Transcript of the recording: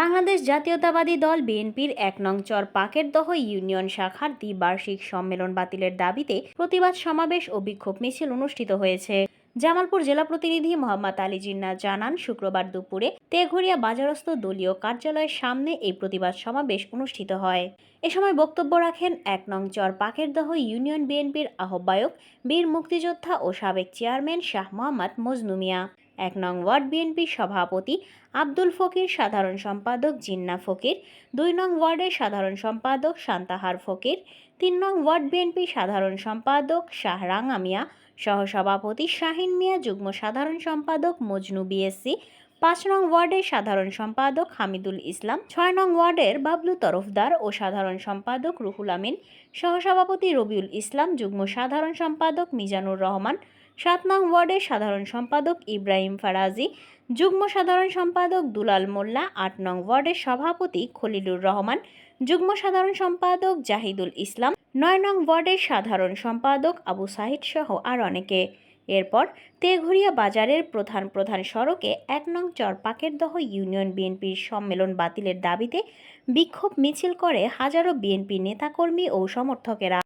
বাংলাদেশ জাতীয়তাবাদী দল বিএনপির এক নং চর পাকের দহ ইউনিয়ন শাখার দ্বিবার্ষিক সম্মেলন বাতিলের দাবিতে প্রতিবাদ সমাবেশ ও বিক্ষোভ মিছিল অনুষ্ঠিত হয়েছে। জামালপুর জেলা প্রতিনিধি মোহাম্মদ আলী জিন্না জানান, শুক্রবার দুপুরে তেঘরিয়া বাজারস্থ দলীয় কার্যালয়ের সামনে এই প্রতিবাদ সমাবেশ অনুষ্ঠিত হয়। এ সময় বক্তব্য রাখেন এক নং চর পাকের দহ ইউনিয়ন বিএনপির আহ্বায়ক, বীর মুক্তিযোদ্ধা ও সাবেক চেয়ারম্যান শাহ মোহাম্মদ মজনু মিয়া। এক নং ওয়ার্ড বিএনপির সভাপতি আব্দুল ফকির, সাধারণ সম্পাদক জিন্না ফকির, দুই নং ওয়ার্ডের সাধারণ সম্পাদক শান্তাহার ফকির, তিন নং ওয়ার্ড বিএনপি সাধারণ সম্পাদক শাহ রাঙা মিয়া সহসভাপতি শাহিন মিয়া, যুগ্ম সাধারণ সম্পাদক মজনু বিএসসি, পাঁচ নং ওয়ার্ডের সাধারণ সম্পাদক হামিদুল ইসলাম, ছয় নং ওয়ার্ডের বাবলু তরফদার ও সাধারণ সম্পাদক রুহুল আমিন, সহসভাপতি রবিউল ইসলাম, যুগ্ম সাধারণ সম্পাদক মিজানুর রহমান সাত নং ওয়ার্ডের সাধারণ সম্পাদক ইব্রাহিম ফারাজি, যুগ্ম সাধারণ সম্পাদক দুলাল মোল্লা, আট নং ওয়ার্ডের সভাপতি খলিলুর রহমান, যুগ্ম সাধারণ সম্পাদক জাহিদুল ইসলাম, নয় নং ওয়ার্ডের সাধারণ সম্পাদক আবু সাহিদ সহ আর অনেকে। এরপর তেঘরিয়া বাজারের প্রধান প্রধান সড়কে এক নং চরপাকের দহ ইউনিয়ন বিএনপির সম্মেলন বাতিলের দাবিতে বিক্ষোভ মিছিল করে হাজারো বিএনপি নেতাকর্মী ও সমর্থকেরা।